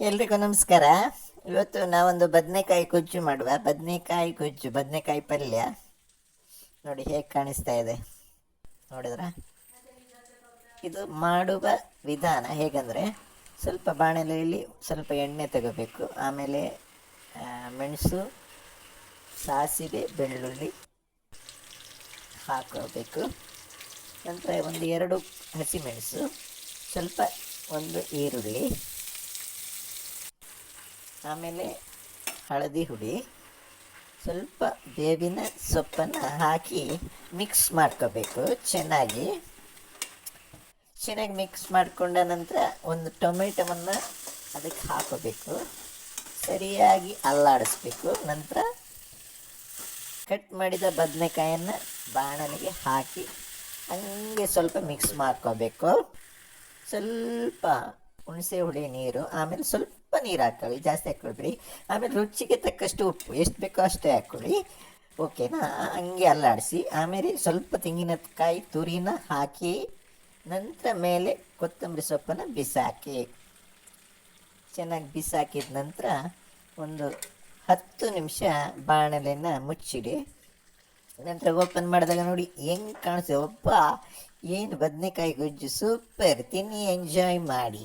ಎಲ್ರಿಗೂ ನಮಸ್ಕಾರ. ಇವತ್ತು ನಾವೊಂದು ಬದನೆಕಾಯಿ ಗೊಜ್ಜು ಮಾಡುವ. ಬದನೆಕಾಯಿ ಗೊಜ್ಜು, ಬದನೆಕಾಯಿ ಪಲ್ಯ. ನೋಡಿ ಹೇಗೆ ಕಾಣಿಸ್ತಾ ಇದೆ. ನೋಡಿದ್ರ? ಇದು ಮಾಡುವ ವಿಧಾನ ಹೇಗಂದರೆ ಸ್ವಲ್ಪ ಬಾಣಲೆಯಲ್ಲಿ ಸ್ವಲ್ಪ ಎಣ್ಣೆ ತಗೋಬೇಕು. ಆಮೇಲೆ ಮೆಣಸು, ಸಾಸಿವೆ, ಬೆಳ್ಳುಳ್ಳಿ ಹಾಕೋಬೇಕು. ನಂತರ ಒಂದು ಎರಡು ಹಸಿಮೆಣಸು, ಸ್ವಲ್ಪ ಒಂದು ಈರುಳ್ಳಿ. ಆಮೇಲೆ ಹಳದಿ ಹುಡಿ ಸ್ವಲ್ಪ ಬೇವಿನ ಸೊಪ್ಪನ್ನು ಹಾಕಿ ಮಿಕ್ಸ್ ಮಾಡ್ಕೋಬೇಕು ಚೆನ್ನಾಗಿ. ಚೆನ್ನಾಗಿ ಮಿಕ್ಸ್ ಮಾಡಿಕೊಂಡ ನಂತರ ಒಂದು ಟೊಮೆಟೊವನ್ನು ಅದಕ್ಕೆ ಹಾಕೋಬೇಕು. ಸರಿಯಾಗಿ ಅಲ್ಲಾಡಿಸ್ಬೇಕು. ನಂತರ ಕಟ್ ಮಾಡಿದ ಬದನೆಕಾಯನ್ನು ಬಾಣಲಿಗೆ ಹಾಕಿ ಹಂಗೆ ಸ್ವಲ್ಪ ಮಿಕ್ಸ್ ಮಾಡ್ಕೋಬೇಕು. ಸ್ವಲ್ಪ ಹುಣಸೆ ಹುಳಿ ನೀರು, ಆಮೇಲೆ ಸ್ವಲ್ಪ ನೀರು ಹಾಕೊಳ್ಳಿ, ಜಾಸ್ತಿ ಹಾಕ್ಕೊಳ್ಬಿಡಿ ಆಮೇಲೆ ರುಚಿಗೆ ತಕ್ಕಷ್ಟು ಉಪ್ಪು, ಎಷ್ಟು ಬೇಕೋ ಅಷ್ಟೇ ಹಾಕ್ಕೊಳ್ಳಿ ಓಕೆನಾ? ಹಂಗೆ ಅಲ್ಲಾಡಿಸಿ. ಆಮೇಲೆ ಸ್ವಲ್ಪ ತೆಂಗಿನಕಾಯಿ ತುರಿನ ಹಾಕಿ, ನಂತರ ಮೇಲೆ ಕೊತ್ತಂಬರಿ ಸೊಪ್ಪನ್ನು ಬಿಸಾಕಿ. ಚೆನ್ನಾಗಿ ಬಿಸಾಕಿದ ನಂತರ ಒಂದು ಹತ್ತು ನಿಮಿಷ ಬಾಣಲೆನ ಮುಚ್ಚಿಡಿ. ನಂತರ ಓಪನ್ ಮಾಡಿದಾಗ ನೋಡಿ ಹೆಂಗೆ ಕಾಣಿಸ್ತದೆ. ಒಬ್ಬ ಏನು ಬದನೆಕಾಯಿ ಗೊಜ್ಜು ಸೂಪರ್ ತಿನ್ನಿ ಎಂಜಾಯ್ ಮಾಡಿ.